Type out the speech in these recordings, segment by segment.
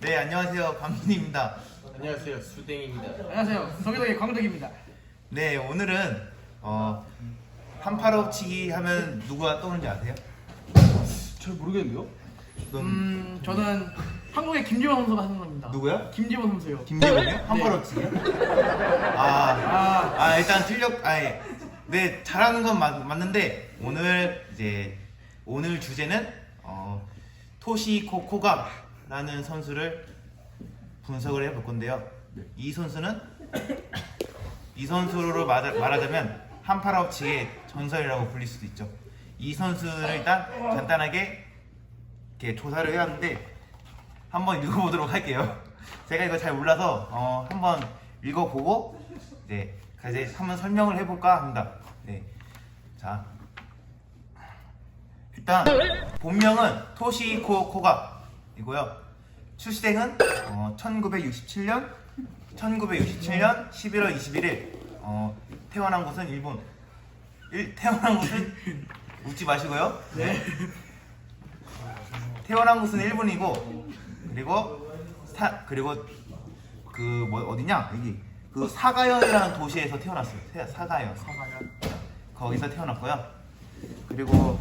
네, 안녕하세요. 광민입니다. 안녕하세요 수댕입니다. 안녕하세요. 동해동의 광덕입니다. 네, 오늘은 어, 한파로치기 하면 누가 떠오르는지 아세요? 잘 모르겠는데요? 넌 음, 저는 한국의 김지원 선수가 하는 겁니다. 누구야? 김지원 선수요. 김재원이요? 한파로치기? 아, 아, 아, 일단 틀렸, 아, 예. 네, 잘하는 건 맞, 맞는데 오늘 이제 오늘 주제는 어, 토시코 코가 라는 선수를 분석을 해 볼 건데요. 이 선수는 이 선수로 말하- 말하자면 한파라우치의 전설이라고 불릴 수도 있죠. 이 선수를 일단 간단하게 이렇게 조사를 해왔는데 한번 읽어보도록 할게요. 제가 이거 잘 몰라서 어, 한번 읽어보고 이제 이제 한번 설명을 해볼까 합니다. 네, 자 일단 본명은 토시코 코가 이고요. 출생은 어, 1967년 1967년 11월 21일 어, 태어난 곳은 일본. 일, 태어난 곳은 웃지 마시고요. 네. 태어난 곳은 일본이고 그리고 사 그리고 그 뭐 어디냐 여기 그 사가현이라는 도시에서 태어났어요. 사- 사가현. 사과연. 거기서 태어났고요. 그리고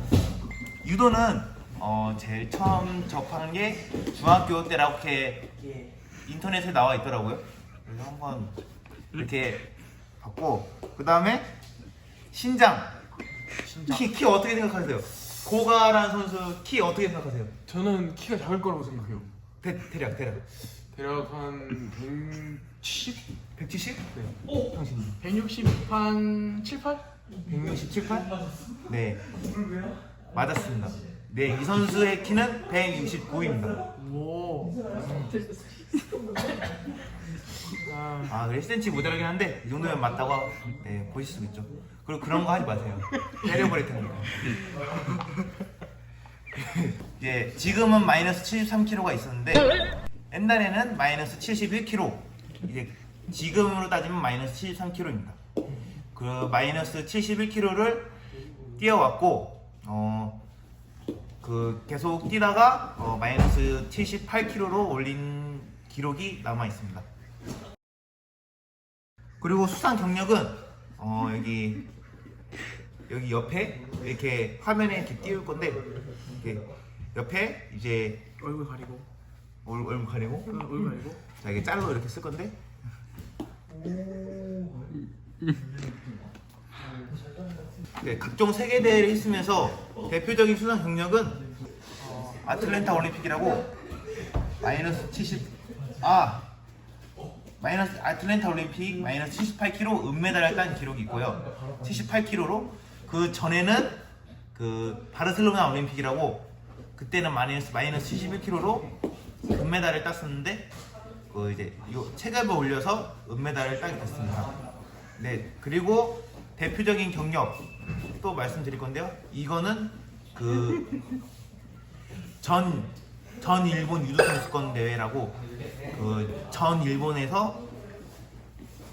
유도는 어 제일 처음 접하는 게 중학교 때라고 이렇게 인터넷에 나와 있더라고요. 그래서 한번 이렇게 봤고 그 다음에 신장. 키, 키 어떻게 생각하세요? 고가란 선수 키 어떻게 생각하세요? 저는 키가 작을 거라고 생각해요. 대, 대략 대략 대략 한 170? 170? 네. 당신 160 한 7, 8? 167, 8? 네 맞았습니다. 네 이 선수의 키는 169입니다. 오. 아, 아 그래 10cm 모자라긴 한데 이 정도면 맞다고 네, 보실 수 있죠. 그리고 그런 거 하지 마세요. 때려버릴 테니까. 이제 지금은 마이너스 73kg가 있었는데 옛날에는 마이너스 71kg. 이제 지금으로 따지면 마이너스 73kg입니다. 그 마이너스 71kg를 뛰어왔고 어. 그 계속 뛰다가 어, 마이너스 78kg로 올린 기록이 남아 있습니다. 그리고 수상 경력은 어 여기 여기 옆에 이렇게 화면에 이렇게 띄울 건데 이렇게 옆에 이제 얼굴 가리고. 얼- 얼굴 가리고 어, 얼굴 가리고. 자 이게 짤로 이렇게 쓸 건데 네, 각종 세계 대회를 했으면서 대표적인 수상 경력은 어, 아틀랜타 올림픽이라고 마이너스 70 아 마이너스 아틀랜타 올림픽 마이너스 78kg 은메달을 딴 기록이 있고요. 78kg로 그 전에는 그 바르셀로나 올림픽이라고 그때는 마이너스 마이너스 71kg로 금메달을 땄었는데 그 이제 요 체급을 올려서 은메달을 따게 됐습니다. 네 그리고 대표적인 경력 또 말씀드릴 건데요. 이거는 그 전, 전 일본 유도 선수권 대회라고 그 전 일본에서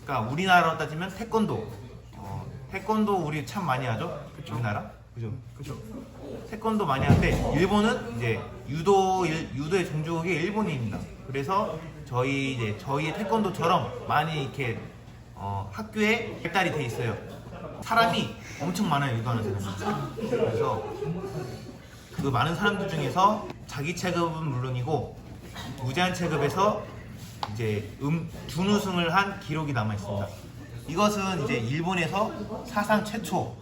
그러니까 우리나라로 따지면 태권도 어, 태권도 우리 참 많이 하죠 우리나라 그죠 그죠. 태권도 많이 하는데 일본은 이제 유도 일, 유도의 종주국이 일본입니다. 그래서 저희 이제 저희 태권도처럼 많이 이렇게 어, 학교에 발달이 돼 있어요. 사람이 엄청 많아요 유도하는 사람이. 그래서 그 많은 사람들 중에서 자기 체급은 물론이고 무제한 체급에서 이제 음 준우승을 한 기록이 남아 있습니다. 이것은 이제 일본에서 사상 최초로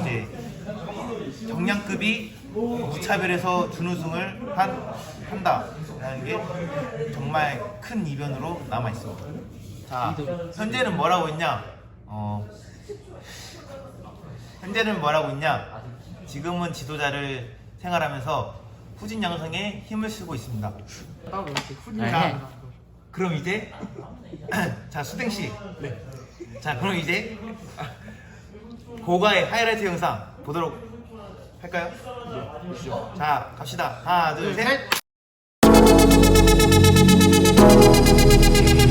이제 경량급이 무차별해서 준우승을 한, 한다라는 게 정말 큰 이변으로 남아 있습니다. 자, 현재는 뭐라고 있냐? 어, 현재는 뭐라고 있냐? 지금은 지도자를 생활하면서 후진 양성에 힘을 쓰고 있습니다. 따로 이렇게. 그럼 이제 자 수댕 씨. 네. 자 그럼 이제 고가의 하이라이트 영상 보도록 할까요? 자 갑시다. 하나 둘 셋. Thank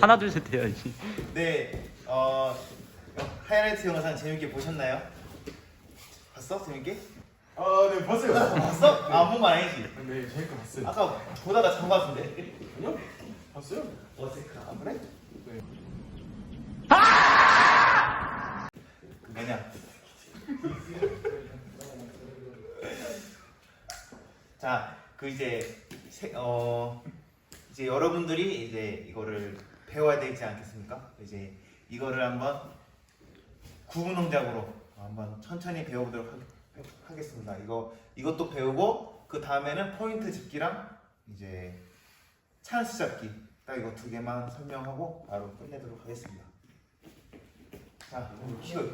하- 하나 둘 셋 해야지. 네, 어, 하이라이트 영상 재밌게 보셨나요? 봤어? 재밌게? 아네 봤어요. 봤어? 아, 본거 아니지? 네 재밌게 봤어요. 아까 보다가 잔거 같은데? 아니요? 봤어요? 어색하. 아, 그래? 네. 그 뭐냐? 자, 그 이제 세, 어 이제 여러분들이 이제 이거를 배워야 되지 않겠습니까? 이제 이거를 한번 구분 동작으로 한번 천천히 배워보도록 하, 겠습니다 이거 이것도 배우고 그 다음에는 포인트 집기랑 이제 찬스 잡기 딱 이거 두 개만 설명하고 바로 끝내도록 하겠습니다. 자, 키워.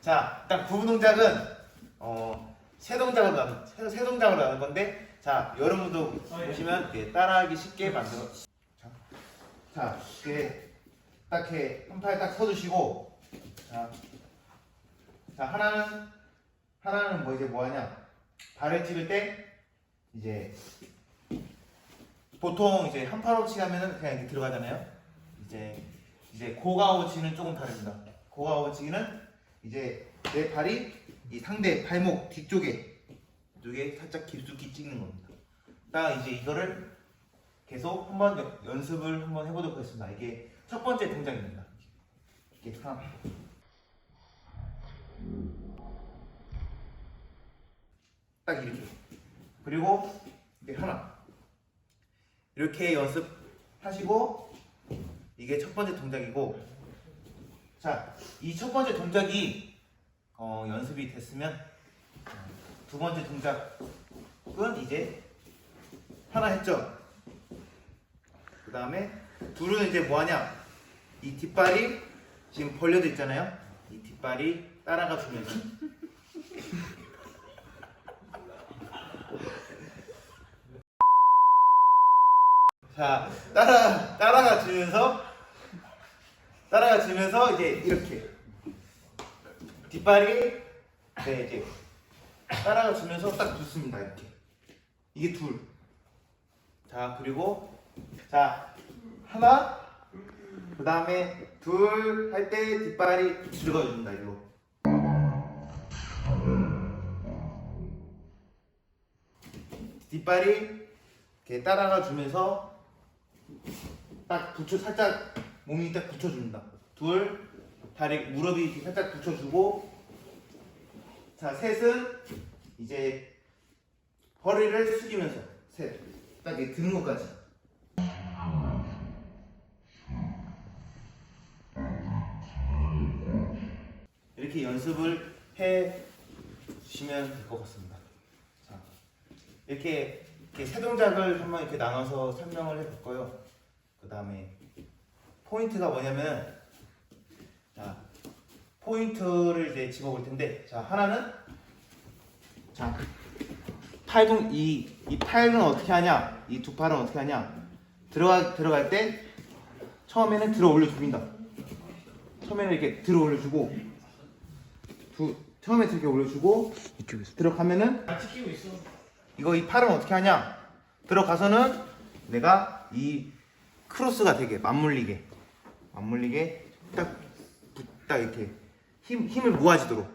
자, 일단 구분 동작은 어, 세 동작을 나눈 세, 세 동작을 나눈 건데, 자, 여러분도 보시면 이렇게 따라하기 쉽게 만들어. 자, 자, 이렇게 딱 이렇게 한팔 딱 서주시고, 자, 자 하나는 하나는 뭐 이제 뭐 하냐? 발을 찍을 때 이제 보통 이제 한 팔 오치 하면은 그냥 이렇게 들어가잖아요. 이제 이제 고가 오치는 조금 다릅니다. 고가 오치는 이제 내 발이 이 상대 발목 뒤쪽에 이쪽에 살짝 깊숙이 찍는 겁니다. 딱 이제 이거를 계속 한번 연- 연습을 한번 해보도록 하겠습니다. 이게 첫 번째 동작입니다. 이렇게 하나. 딱 이렇게. 그리고 이게 하나. 이렇게 연습하시고 이게 첫 번째 동작이고 자, 이 첫 번째 동작이 어, 연습이 됐으면 어, 두 번째 동작은 이제 하나 했죠. 그 다음에 둘은 이제 뭐 하냐? 이 뒷발이 지금 벌려져 있잖아요. 이 뒷발이 따라가 주면서 자, 따라 따라가 주면서 따라가 주면서 이제 이렇게 뒷발이 네 이제 따라가 주면서 딱 붙습니다 이렇게 이게 둘. 자 그리고 자 하나 그 다음에 둘 할 때 뒷발이 들어가준다 일로. 뒷발이 이렇게 따라가 주면서 딱 붙여 살짝 몸이 딱 붙여준다. 둘 다리 무릎이 이렇게 살짝 붙여주고 자 셋은 이제 허리를 숙이면서 셋 딱 이렇게 드는 것까지. 이렇게 연습을 해 주시면 될 것 같습니다. 자, 이렇게, 이렇게 세 동작을 한번 이렇게 나눠서 설명을 해볼 거예요. 그 다음에 포인트가 뭐냐면 자 포인트를 이제 집어볼 텐데 자 하나는 자 팔동 이 이 팔은 어떻게 하냐 이 두 팔은 어떻게 하냐 들어가 들어갈 때 처음에는 들어 올려 줍니다. 처음에는 이렇게 들어 올려주고 두 처음에 이렇게 올려주고 이쪽에서. 들어가면은 있어. 이거 이 팔은 어떻게 하냐? 들어가서는 내가 이 크로스가 되게 맞물리게 맞물리게 딱, 붙- 딱 이렇게 힘, 힘을 모아지도록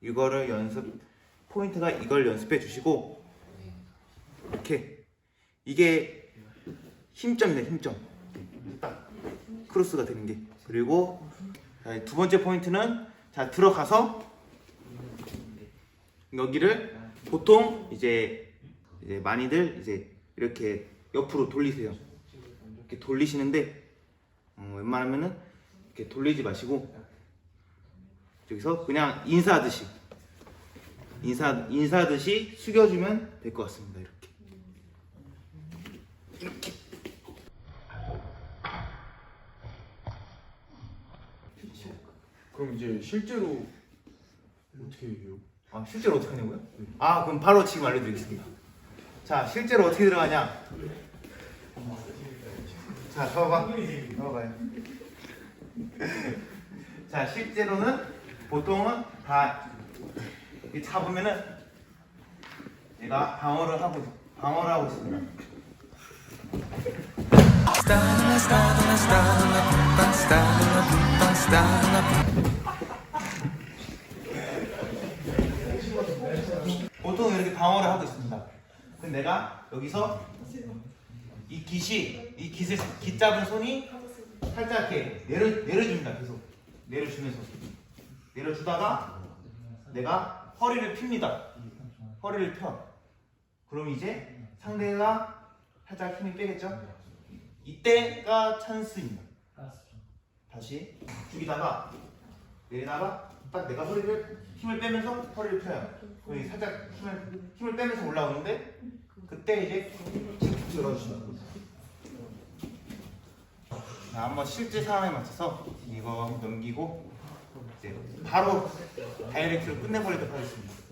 이거를 연습 포인트가 이걸 연습해 주시고 이렇게. 이게 힘점이네 힘점. 딱 크로스가 되는 게. 그리고 자, 두 번째 포인트는 자 들어가서 여기를 보통 이제, 이제 많이들 이제 이렇게 옆으로 돌리세요. 이렇게 돌리시는데 어, 웬만하면은 이렇게 돌리지 마시고 여기서 그냥 인사하듯이 인사 인사하듯이 숙여주면 될 것 같습니다. 이렇게 이렇게 그럼 이제 실제로 어떻게 해요? 아 실제로 어떻게 하냐고요? 아 그럼 바로 지금 알려드리겠습니다. 자 실제로 어떻게 들어가냐? 자 잡아봐. 잡아봐요. 자 실제로는 보통은 다 이렇게 잡으면은 얘가 방어를 하고 방어를 하고 있습니다. 보통 이렇게 방어를 하고 있습니다. 근데 내가 여기서 이 깃이 이 깃을 깃 잡은 손이 살짝 이렇게 내려 내려줍니다. 계속 내려주면서 내려주다가 내가 허리를 핍니다. 허리를 펴. 그럼 이제 상대가 살짝 힘이 빼겠죠? 이때가 찬스입니다. 다시 죽이다가 내리다가 딱 내가 허리를 힘을 빼면서 허리를 펴요. 그럼 이게 살짝 힘을 힘을 빼면서 올라오는데 그때 이제 거예요. 자, 한번 실제 상황에 맞춰서 이거 넘기고 바로 다이렉트로 끝내보도록 하겠습니다.